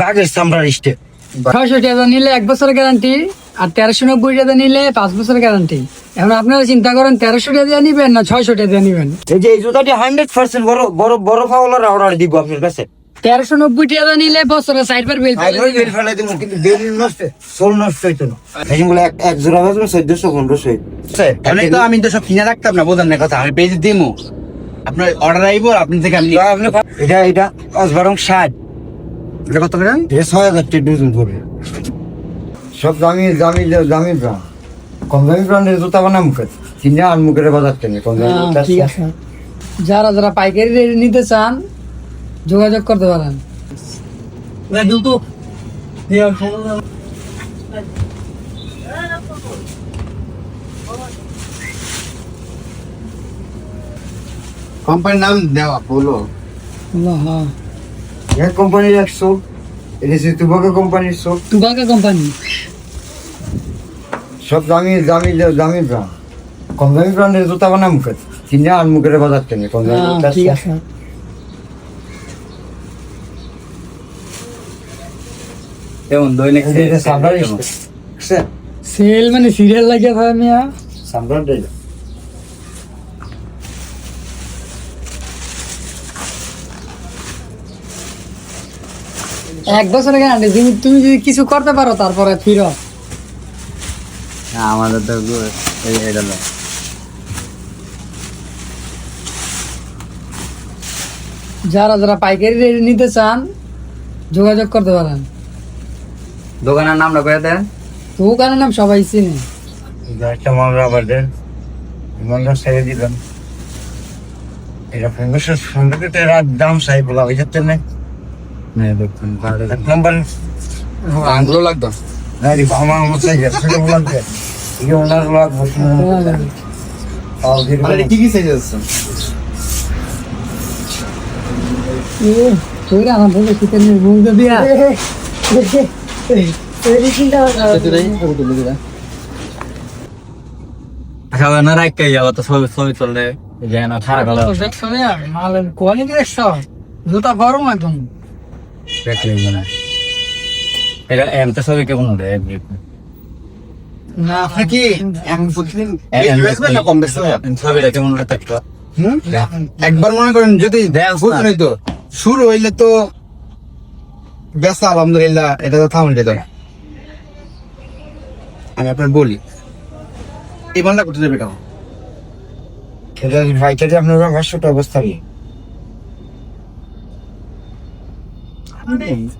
বাঘের চামড়ার স্টেপ। ছয়শো টাকা নিলে এক বছরের গ্যারান্টি আর তেরোশো নব্বই টাকা নিলে পাঁচ বছরের গ্যারান্টি এখন আপনারা চিন্তা করেন তেরোশো টাকা দিয়ে নিবেন না ছয়শো টাকা দিয়ে নিবেন? এই যে এই জুতাটি হান্ড্রেড পার্সেন্ট বড় বড় বড় ফাওলার অর্ডার দিব আপনার কাছে। তেরোশো নব্বই টাকা নিলে বছরের সাইড পার বিল বেল ফেলাই দিব কিন্তু বেল নষ্ট সোল নষ্ট হইতো না। এইগুলো এক এক জোড়া বাজবে চোদ্দশো পনেরোশো। আমি তো আমি তো সব কিনে রাখতাম না বোঝার না কথা আমি পেজ দিমু। আপনার অর্ডার আইব আপনি থেকে আমি এটা এটা পাঁচ বারং ষাট। এটা কত করে এটা ছয় হাজার টাকা ডজন পড়বে সব দামি দামি দামি ব্রান্ড কম দামি ব্র্যান্ডের জুতা বানা মুখে। কিনে আর মুখের বাজার টেনে কম দামি ঠিক আছে। যারা যারা পাইকারি রেট নিতে চান যোগাযোগ করতে পারেন। কোম্পানির নাম দেওয়া বলো হ্যাঁ। এক কোম্পানির একশো এটা হচ্ছে তুবাকা কোম্পানির সব তুবাকা কোম্পানি? সব দামি দামি দামি ব্র্যান্ড কম দামি ব্র্যান্ডের জুতা বানা মুখে কিনে আর মুখের বাজার টেনে কম দামি ঠিক আছে। যেমন দৈনিক স্টেপ সেল মানে সিরিয়াল লাগিয়ে থাকে মিয়া। সাবরার এক বছরের গ্যারান্টি তুমি তুমি যদি কিছু করতে পারো তারপরে ফিরো। আমাদের তো এটা না। যারা যারা পাইকারি রেট নিতে চান যোগাযোগ করতে পারেন। দোকানের নামটা করে দেন। তো কারণ নাম সবাই চিনে। একটা মাল রাবার দেন মালটা ছেড়ে দিলাম এটা ফেঙ্গুসের সুন্দর রাত দাম সাই বলা হয়ে যাচ্ছে না এক নম্বর আঙ্গুলো লাগতো। গাড়ি আমার মতো চাই সেটা বলাম যে এই ওনার লাগ বসে কি কি সাইজ আছে তুই আমার বলে শীতের নিয়ে ঘুম তো দিয়া খাবার না রাখ কে যাব তো ছবি ছবি চললে যায় না খারাপ হলো দেখছ না মালের কোয়ালিটি দেখছ জুতা গরম একদম। মানে। এটা এম তো ছবি কেমন হবে না আপনি কি এখন প্রতিদিন বেচবেন না কম বেচবেন ছবিটা কেমন হবে দেখতো একবার মনে করেন যদি বুঝলেন তো শুরু হইলে তো বেচা আলহামদুলিল্লাহ এটা তো থামুন যেত আমি আপনার বলি এই মালটা করতে কেমন এটা ভাইটারি আপনার পাঁচশোটা অবস্থা 你